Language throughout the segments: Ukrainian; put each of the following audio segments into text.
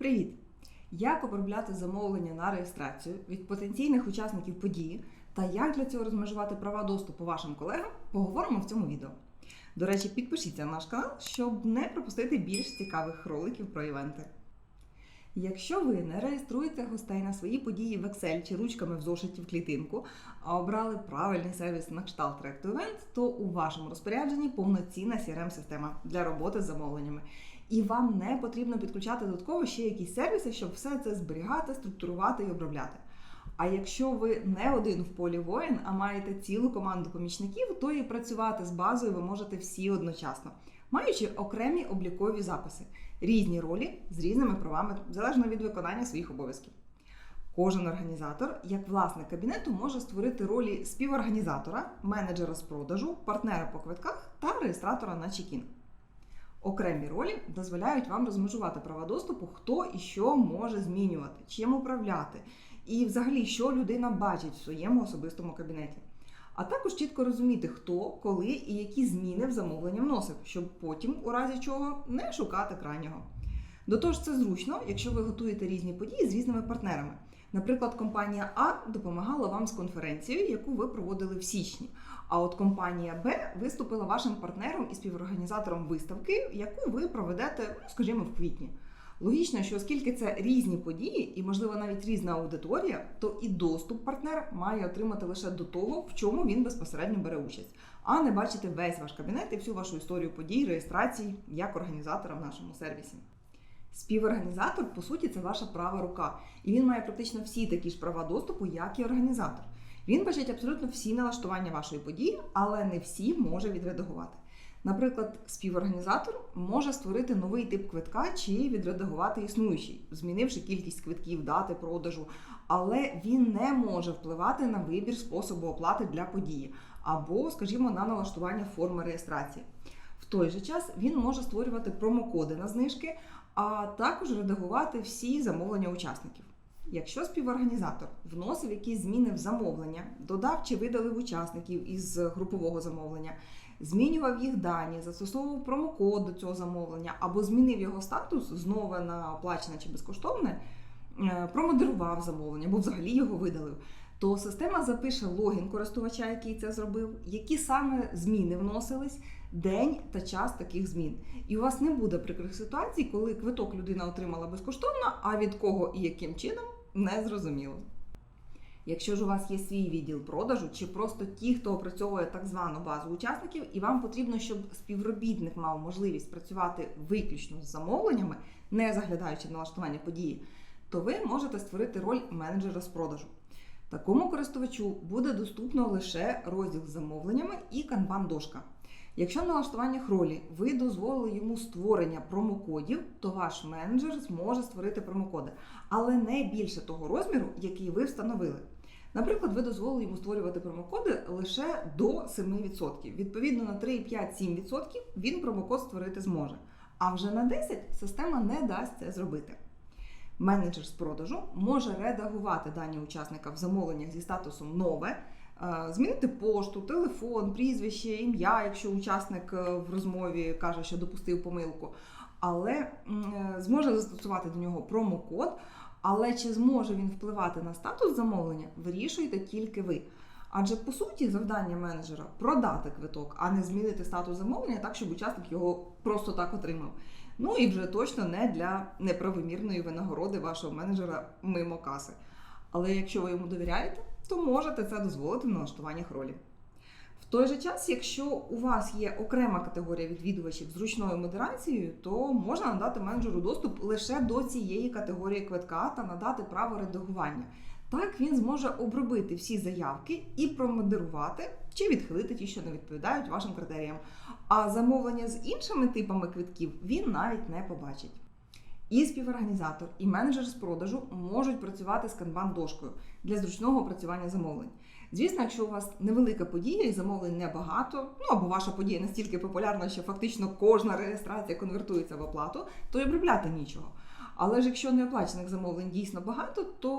Привіт! Як обробляти замовлення на реєстрацію від потенційних учасників події та як для цього розмежувати права доступу вашим колегам, поговоримо в цьому відео. До речі, підпишіться на наш канал, щоб не пропустити більш цікавих роликів про івенти. Якщо ви не реєструєте гостей на свої події в Excel чи ручками в зошиті в клітинку, а обрали правильний сервіс на кшталт Track Event, то у вашому розпорядженні повноцінна CRM-система для роботи з замовленнями. І вам не потрібно підключати додатково ще якісь сервіси, щоб все це зберігати, структурувати і обробляти. А якщо ви не один в полі воїн, а маєте цілу команду помічників, то і працювати з базою ви можете всі одночасно, маючи окремі облікові записи, різні ролі з різними правами, залежно від виконання своїх обов'язків. Кожен організатор, як власник кабінету, може створити ролі співорганізатора, менеджера з продажу, партнера по квитках та реєстратора на чекін. Окремі ролі дозволяють вам розмежувати права доступу, хто і що може змінювати, чим управляти, і взагалі, що людина бачить в своєму особистому кабінеті. А також чітко розуміти, хто, коли і які зміни в замовлення вносив, щоб потім, у разі чого, не шукати крайнього. До того ж, це зручно, якщо ви готуєте різні події з різними партнерами. Наприклад, компанія А допомагала вам з конференцією, яку ви проводили в січні. А от компанія Б виступила вашим партнером і співорганізатором виставки, яку ви проведете, ну скажімо, в квітні. Логічно, що оскільки це різні події і, можливо, навіть різна аудиторія, то і доступ партнер має отримати лише до того, в чому він безпосередньо бере участь, а не бачити весь ваш кабінет і всю вашу історію подій, реєстрацій як організатора в нашому сервісі. Співорганізатор, по суті, це ваша права рука, і він має практично всі такі ж права доступу, як і організатор. Він бачить абсолютно всі налаштування вашої події, але не всі може відредагувати. Наприклад, співорганізатор може створити новий тип квитка чи відредагувати існуючий, змінивши кількість квитків, дати продажу, але він не може впливати на вибір способу оплати для події або, скажімо, на налаштування форми реєстрації. В той же час він може створювати промокоди на знижки, а також редагувати всі замовлення учасників. Якщо співорганізатор вносив якісь зміни в замовлення, додав чи видалив учасників із групового замовлення, змінював їх дані, застосовував промокод до цього замовлення або змінив його статус знову на оплачене чи безкоштовне, е, промодерував замовлення або взагалі його видалив, то система запише логін користувача, який це зробив, які саме зміни вносились, день та час таких змін. І у вас не буде прикрих ситуацій, коли квиток людина отримала безкоштовно, а від кого і яким чином не зрозуміло. Якщо ж у вас є свій відділ продажу, чи просто ті, хто опрацьовує так звану базу учасників, і вам потрібно, щоб співробітник мав можливість працювати виключно з замовленнями, не заглядаючи в налаштування події, то ви можете створити роль менеджера з продажу. Такому користувачу буде доступно лише розділ з замовленнями і канбан-дошка. Якщо в налаштуваннях ролі ви дозволили йому створення промокодів, то ваш менеджер зможе створити промокоди, але не більше того розміру, який ви встановили. Наприклад, ви дозволили йому створювати промокоди лише до 7%. Відповідно на 3,5-7% він промокод створити зможе. А вже на 10% система не дасть це зробити. Менеджер з продажу може редагувати дані учасника в замовленнях зі статусом нове. Змінити пошту, телефон, прізвище, ім'я, якщо учасник е, в розмові каже, що допустив помилку, але е, зможе застосувати до нього промокод. Але чи зможе він впливати на статус замовлення, вирішуєте тільки ви. Адже по суті завдання менеджера продати квиток, а не змінити статус замовлення так, щоб учасник його просто так отримав. Ну і вже точно не для неправомірної винагороди вашого менеджера мимо каси. Але якщо ви йому довіряєте, то можете це дозволити в налаштуваннях ролі. В той же час, якщо у вас є окрема категорія відвідувачів з ручною модерацією, то можна надати менеджеру доступ лише до цієї категорії квитка та надати право редагування. Так він зможе обробити всі заявки і промодерувати чи відхилити ті, що не відповідають вашим критеріям. А замовлення з іншими типами квитків він навіть не побачить. І співорганізатор, і менеджер з продажу можуть працювати з канбан-дошкою для зручного опрацювання замовлень. Звісно, якщо у вас невелика подія і замовлень небагато, ну або ваша подія настільки популярна, що фактично кожна реєстрація конвертується в оплату, то й обробляти нічого. Але ж якщо неоплачених замовлень дійсно багато, то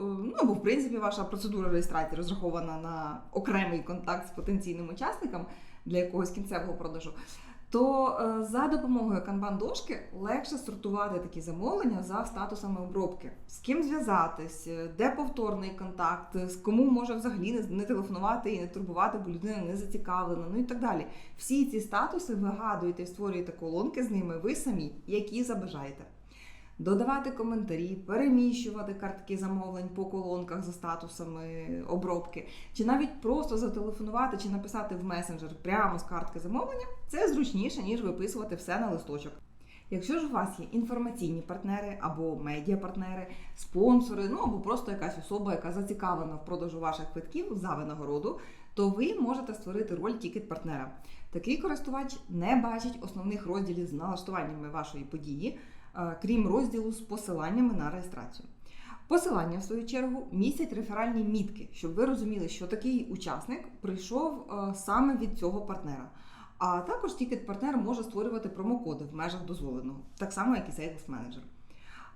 ну або в принципі ваша процедура реєстрації розрахована на окремий контакт з потенційним учасником для якогось кінцевого продажу, то е, за допомогою канбан-дошки легше сортувати такі замовлення за статусами обробки. З ким зв'язатись, е, де повторний контакт, з кому може взагалі не телефонувати і не турбувати, бо людина не зацікавлена, ну і так далі. Всі ці статуси вигадуєте і створюєте колонки з ними ви самі, які забажаєте. Додавати коментарі, переміщувати картки замовлень по колонках за статусами обробки, чи навіть просто зателефонувати чи написати в месенджер прямо з картки замовлення це зручніше, ніж виписувати все на листочок. Якщо ж у вас є інформаційні партнери або медіапартнери, спонсори, ну або просто якась особа, яка зацікавлена в продажу ваших квитків за винагороду, то ви можете створити роль тікет партнера. Такий користувач не бачить основних розділів з налаштуваннями вашої події, крім розділу з посиланнями на реєстрацію. Посилання, в свою чергу, містять реферальні мітки, щоб ви розуміли, що такий учасник прийшов е, саме від цього партнера. А також тікет-партнер може створювати промокоди в межах дозволеного, так само, як і Sales Manager.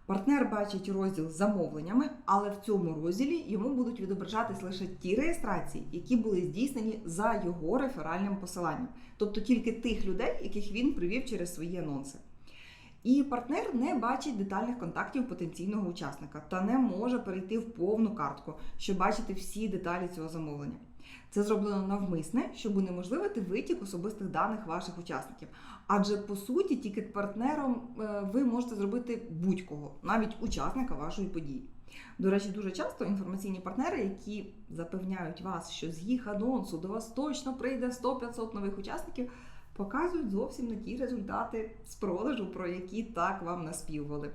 Партнер бачить розділ з замовленнями, але в цьому розділі йому будуть відображатись лише ті реєстрації, які були здійснені за його реферальним посиланням, тобто тільки тих людей, яких він привів через свої анонси. І партнер не бачить детальних контактів потенційного учасника та не може перейти в повну картку, щоб бачити всі деталі цього замовлення. Це зроблено навмисне, щоб унеможливити витік особистих даних ваших учасників. Адже по суті, тікет партнером е, ви можете зробити будь-кого, навіть учасника вашої події. До речі, дуже часто інформаційні партнери, які запевняють вас, що з їх анонсу до вас точно прийде 100-500 нових учасників, показують зовсім не ті результати з продажу, про які так вам наспівували.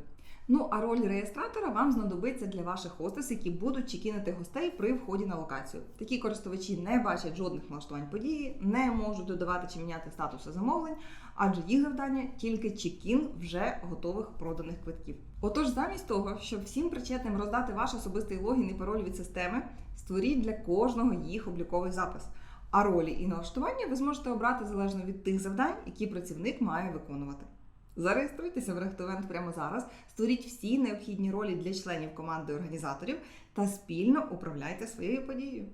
Ну а роль реєстратора вам знадобиться для ваших хостес, які будуть чекінити гостей при вході на локацію. Такі користувачі не бачать жодних налаштувань події, не можуть додавати чи міняти статуси замовлень, адже їх завдання тільки чекін вже готових проданих квитків. Отож, замість того, щоб всім причетним роздати ваш особистий логін і пароль від системи, створіть для кожного їх обліковий запис. А ролі і налаштування ви зможете обрати залежно від тих завдань, які працівник має виконувати. Зареєструйтеся в Рехтовент прямо зараз, створіть всі необхідні ролі для членів команди організаторів та спільно управляйте своєю подією.